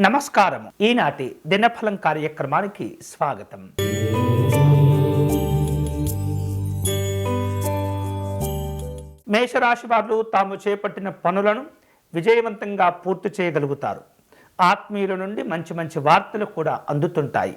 నమస్కారం ఈనాటి దినఫలం కార్యక్రమానికి స్వాగతం. మేషరాశి వారు తాము చేపట్టిన పనులను విజయవంతంగా పూర్తి చేయగలుగుతారు. ఆత్మీయుల నుండి మంచి మంచి వార్తలు కూడా అందుతుంటాయి.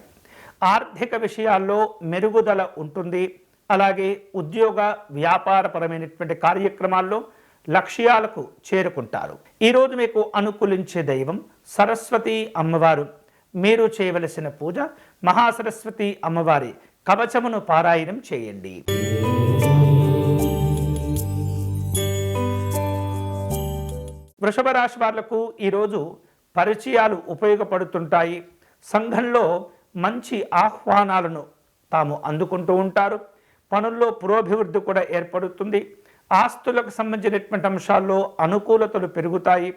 ఆర్థిక విషయాల్లో మెరుగుదల ఉంటుంది. అలాగే ఉద్యోగ వ్యాపారపరమైనటువంటి కార్యక్రమాల్లో లక్ష్యాలకు చేరుకుంటారు. ఈరోజు మీకు అనుకూలించే దైవం సరస్వతి అమ్మవారు. మీరు చేయవలసిన పూజ మహాసరస్వతి అమ్మవారి కవచమును పారాయణం చేయండి. వృషభ రాశి వాళ్ళకు ఈరోజు పరిచయాలు ఉపయోగపడుతుంటాయి. సంఘంలో మంచి ఆహ్వానాలను తాము అందుకుంటూ ఉంటారు. పనుల్లో పురోభివృద్ధి కూడా ఏర్పడుతుంది. ఆస్తులకు సంబంధించినటువంటి అంశాల్లో అనుకూలతలు పెరుగుతాయి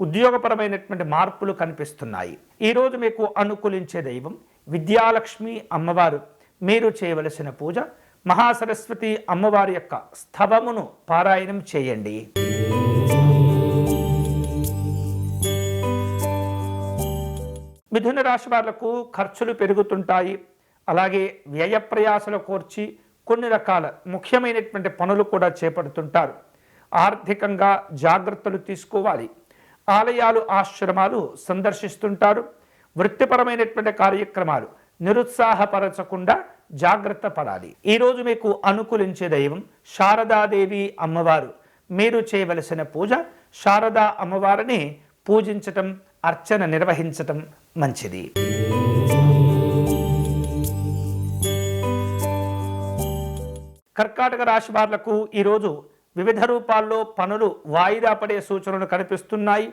ఉద్యోగపరమైనటువంటి మార్పులు కనిపిస్తున్నాయి. ఈరోజు మీకు అనుకూలించే దైవం విద్యాలక్ష్మి అమ్మవారు. మీరు చేయవలసిన పూజ మహాసరస్వతి అమ్మవారి యొక్క స్థవమును పారాయణం చేయండి. మిథున రాశి వాళ్ళకు ఖర్చులు పెరుగుతుంటాయి. అలాగే వ్యయ ప్రయాసలు కోర్చి కొన్ని రకాల ముఖ్యమైనటువంటి పనులు కూడా చేపడుతుంటారు. ఆర్థికంగా జాగ్రత్తలు తీసుకోవాలి. ఆలయాలు ఆశ్రమాలు సందర్శిస్తుంటారు. వృత్తిపరమైనటువంటి కార్యక్రమాలు నిరుత్సాహపరచకుండా జాగ్రత్త పడాలి. ఈరోజు మీకు అనుకూలించే దైవం శారదాదేవి అమ్మవారు. మీరు చేయవలసిన పూజ శారదా అమ్మవారిని పూజించటం అర్చన నిర్వహించటం మంచిది. కర్కాటక రాశి వాళ్ళకు ఈరోజు వివిధ రూపాల్లో పనులు వాయిదా పడే సూచనలు కనిపిస్తున్నాయి.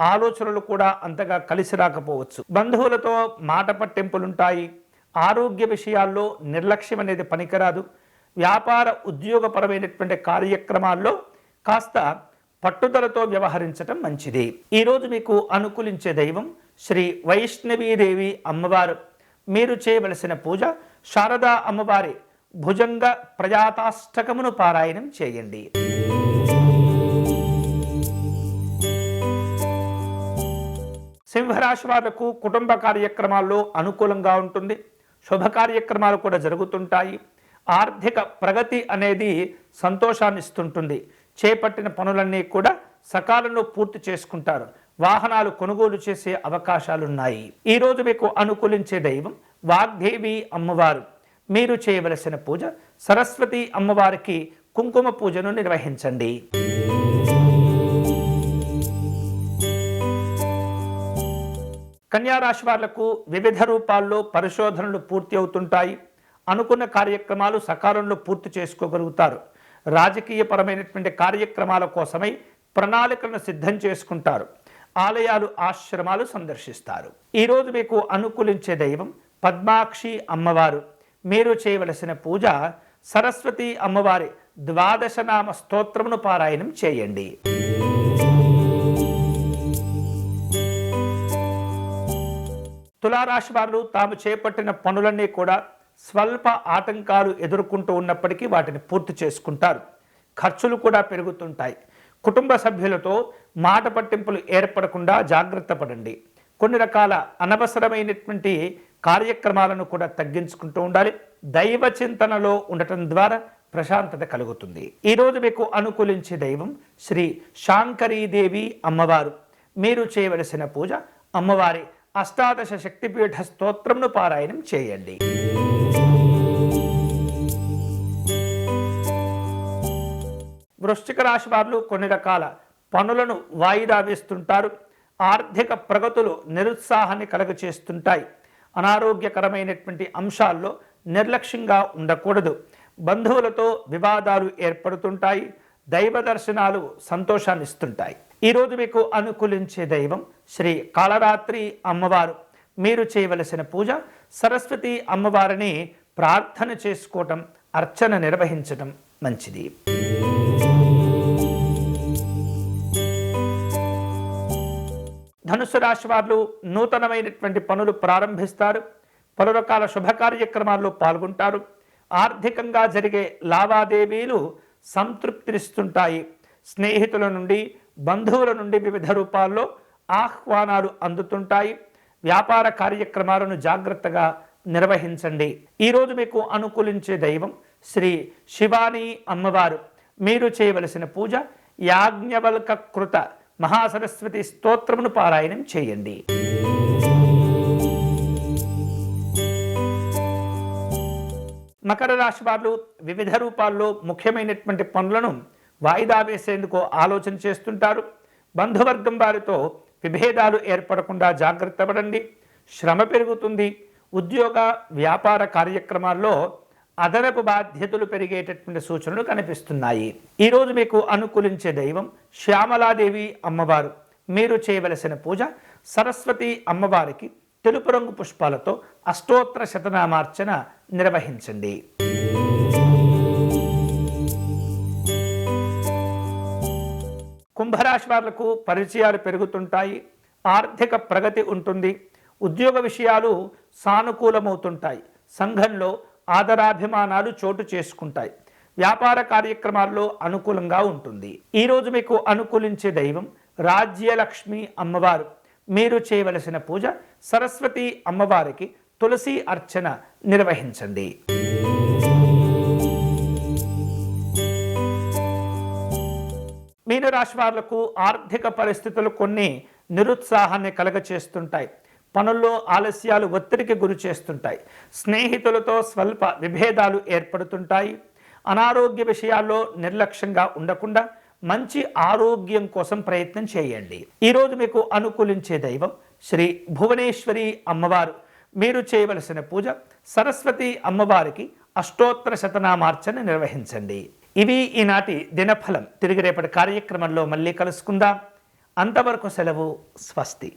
ఆలోచనలు కూడా అంతగా కలిసి రాకపోవచ్చు. బంధువులతో మాట పట్టింపులుంటాయి. ఆరోగ్య విషయాల్లో నిర్లక్ష్యం అనేది పనికిరాదు. వ్యాపార ఉద్యోగపరమైనటువంటి కార్యక్రమాల్లో కాస్త పట్టుదలతో వ్యవహరించటం మంచిది. ఈరోజు మీకు అనుకూలించే దైవం శ్రీ వైష్ణవీదేవి అమ్మవారు. మీరు చేయవలసిన పూజ శారదా అమ్మవారి భుజంగ ప్రజాతాష్టకమును పారాయణం చేయండి. సింహరాశి వాళ్ళకు కుటుంబ కార్యక్రమాల్లో అనుకూలంగా ఉంటుంది. శుభ కార్యక్రమాలు కూడా జరుగుతుంటాయి. ఆర్థిక ప్రగతి అనేది సంతోషాన్ని ఇస్తుంటుంది చేపట్టిన పనులన్నీ కూడా సకాలంలో పూర్తి చేసుకుంటారు. వాహనాలు కొనుగోలు చేసే అవకాశాలున్నాయి. ఈరోజు మీకు అనుకూలించే దైవం వాగ్దేవి అమ్మవారు. మీరు చేయవలసిన పూజ సరస్వతి అమ్మవారికి కుంకుమ పూజను నిర్వహించండి. కన్యారాశి వాళ్ళకు వివిధ రూపాల్లో పరిశోధనలు పూర్తి అవుతుంటాయి. అనుకున్న కార్యక్రమాలు సకాలంలో పూర్తి చేసుకోగలుగుతారు. రాజకీయపరమైనటువంటి కార్యక్రమాల కోసమై ప్రణాళికలను సిద్ధం చేసుకుంటారు. ఆలయాలు ఆశ్రమాలు సందర్శిస్తారు. ఈరోజు మీకు అనుకూలించే దైవం పద్మాక్షి అమ్మవారు. మీరు చేయవలసిన పూజ సరస్వతి అమ్మవారి ద్వాదశనామ స్తోత్రమును పారాయణం చేయండి. తులారాశి వారు తాము చేపట్టిన పనులన్నీ కూడా స్వల్ప ఆటంకాలు ఎదుర్కొంటూ ఉన్నప్పటికీ వాటిని పూర్తి చేసుకుంటారు. ఖర్చులు కూడా పెరుగుతుంటాయి. కుటుంబ సభ్యులతో మాట పట్టింపులు ఏర్పడకుండా జాగ్రత్త పడండి. కొన్ని రకాల అనవసరమైనటువంటి కార్యక్రమాలను కూడా తగ్గించుకుంటూ ఉండాలి. దైవ చింతనలో ఉండటం ద్వారా ప్రశాంతత కలుగుతుంది. ఈరోజు మీకు అనుకూలించే దైవం శ్రీ శాంకరీదేవి అమ్మవారు. మీరు చేయవలసిన పూజ అమ్మవారి అష్టాదశ శక్తిపీఠ స్తోత్రంను పారాయణం చేయండి. వృశ్చిక రాశి వారు కొన్ని రకాల పనులను వాయిదా వేస్తుంటారు. ఆర్థిక ప్రగతులు నిరుత్సాహాన్ని కలుగచేస్తుంటాయి. అనారోగ్యకరమైనటువంటి అంశాల్లో నిర్లక్ష్యంగా ఉండకూడదు. బంధువులతో వివాదాలు ఏర్పడుతుంటాయి. దైవ దర్శనాలు సంతోషాన్ని ఇస్తుంటాయి ఈరోజు మీకు అనుకూలించే దైవం శ్రీ కాళరాత్రి అమ్మవారు. మీరు చేయవలసిన పూజ సరస్వతి అమ్మవారిని ప్రార్థన చేసుకోవటం అర్చన నిర్వహించటం మంచిది. ధనుసు రాశి వారు నూతనమైనటువంటి పనులు ప్రారంభిస్తారు. పలు రకాల శుభ కార్యక్రమాల్లో పాల్గొంటారు. ఆర్థికంగా జరిగే లావాదేవీలు సంతృప్తినిస్తుంటాయి. స్నేహితుల నుండి బంధువుల నుండి వివిధ రూపాల్లో ఆహ్వానాలు అందుతుంటాయి. వ్యాపార కార్యక్రమాలను జాగ్రత్తగా నిర్వహించండి. ఈరోజు మీకు అనుకూలించే దైవం శ్రీ శివాని అమ్మవారు. మీరు చేయవలసిన పూజ యాజ్ఞవల్క కృత మహాసరస్వతి స్తోత్రమును పారాయణం చేయండి. మకర రాశి వాళ్ళు వివిధ రూపాల్లో ముఖ్యమైనటువంటి పనులను వాయిదా వేసేందుకు ఆలోచన చేస్తుంటారు. బంధువర్గం వారితో విభేదాలు ఏర్పడకుండా జాగ్రత్త పడండి. శ్రమ పెరుగుతుంది. ఉద్యోగ వ్యాపార కార్యక్రమాల్లో అదనపు బాధ్యతలు పెరిగేటటువంటి సూచనలు కనిపిస్తున్నాయి. ఈరోజు మీకు అనుకూలించే దైవం శ్యామలాదేవి అమ్మవారు. మీరు చేయవలసిన పూజ సరస్వతి అమ్మవారికి తెలుపు రంగు పుష్పాలతో అష్టోత్తర శతనామార్చన నిర్వహించండి. కుంభరాశి వాళ్ళకు పరిచయాలు పెరుగుతుంటాయి. ఆర్థిక ప్రగతి ఉంటుంది. ఉద్యోగ విషయాలు సానుకూలమవుతుంటాయి. సంఘంలో ఆదరాభిమానాలు చోటు చేసుకుంటాయి. వ్యాపార కార్యక్రమాల్లో అనుకూలంగా ఉంటుంది. ఈరోజు మీకు అనుకూలించే దైవం రాజ్యలక్ష్మి అమ్మవారు. మీరు చేయవలసిన పూజ సరస్వతి అమ్మవారికి తులసి అర్చన నిర్వహించండి. మీనరాశి వాళ్ళకు ఆర్థిక పరిస్థితులు కొన్ని నిరుత్సాహాన్ని కలగచేస్తుంటాయి. పనుల్లో ఆలస్యాలు ఒత్తిడికి గురి చేస్తుంటాయి. స్నేహితులతో స్వల్ప విభేదాలు ఏర్పడుతుంటాయి. అనారోగ్య విషయాల్లో నిర్లక్ష్యంగా ఉండకుండా మంచి ఆరోగ్యం కోసం ప్రయత్నం చేయండి. ఈరోజు మీకు అనుకూలించే దైవం శ్రీ భువనేశ్వరి అమ్మవారు. మీరు చేయవలసిన పూజ సరస్వతి అమ్మవారికి అష్టోత్తర శతనామార్చన నిర్వహించండి. ఇవి ఈనాటి దినఫలం. తిరిగి రేపటి కార్యక్రమంలో మళ్ళీ కలుసుకుందాం. అంతవరకు సెలవు స్వస్తి.